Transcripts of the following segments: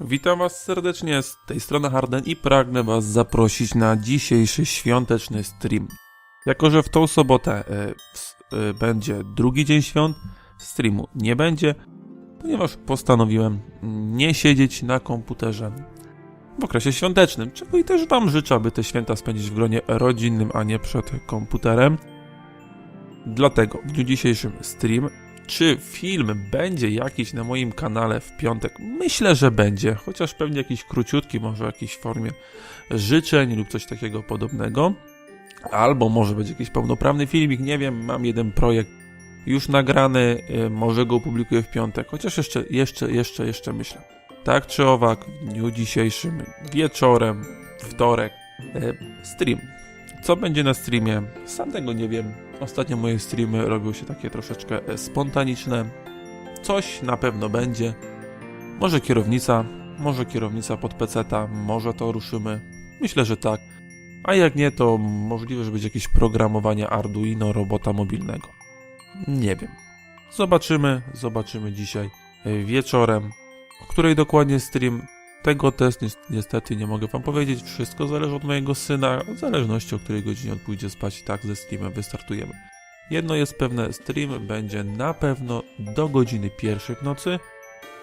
Witam Was serdecznie z tej strony Harden i pragnę Was zaprosić na dzisiejszy świąteczny stream. Jako, że w tą sobotę w- e, będzie drugi dzień świąt, streamu nie będzie, ponieważ postanowiłem nie siedzieć na komputerze w okresie świątecznym, czego i też Wam życzę, aby te święta spędzić w gronie rodzinnym, a nie przed komputerem. Dlatego w dniu dzisiejszym stream czy film będzie jakiś na moim kanale w piątek? Myślę, że będzie, chociaż pewnie jakiś króciutki, może w jakiejś formie życzeń lub coś takiego podobnego. Albo może być jakiś pełnoprawny filmik, nie wiem, mam jeden projekt już nagrany, y, może go opublikuję w piątek, chociaż jeszcze, jeszcze, jeszcze, jeszcze myślę. Tak czy owak, w dniu dzisiejszym, wieczorem, wtorek, y, stream. Co będzie na streamie? Sam tego nie wiem. Ostatnio moje streamy robią się takie troszeczkę e, spontaniczne. Coś na pewno będzie. Może kierownica, może kierownica pod peceta, może to ruszymy. Myślę, że tak. A jak nie, to możliwe, że będzie jakieś programowanie Arduino robota mobilnego. Nie wiem. Zobaczymy, zobaczymy dzisiaj e, wieczorem. O której dokładnie stream tego też ni- niestety nie mogę wam powiedzieć. Wszystko zależy od mojego syna, w zależności o której godzinie on pójdzie spać tak ze streamem wystartujemy. Jedno jest pewne, stream będzie na pewno do godziny pierwszej w nocy.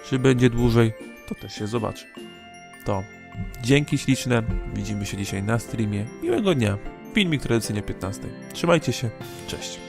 Czy będzie dłużej, to też się zobaczy. To dzięki śliczne, widzimy się dzisiaj na streamie. Miłego dnia. Filmik tradycyjnie 15. Trzymajcie się, cześć.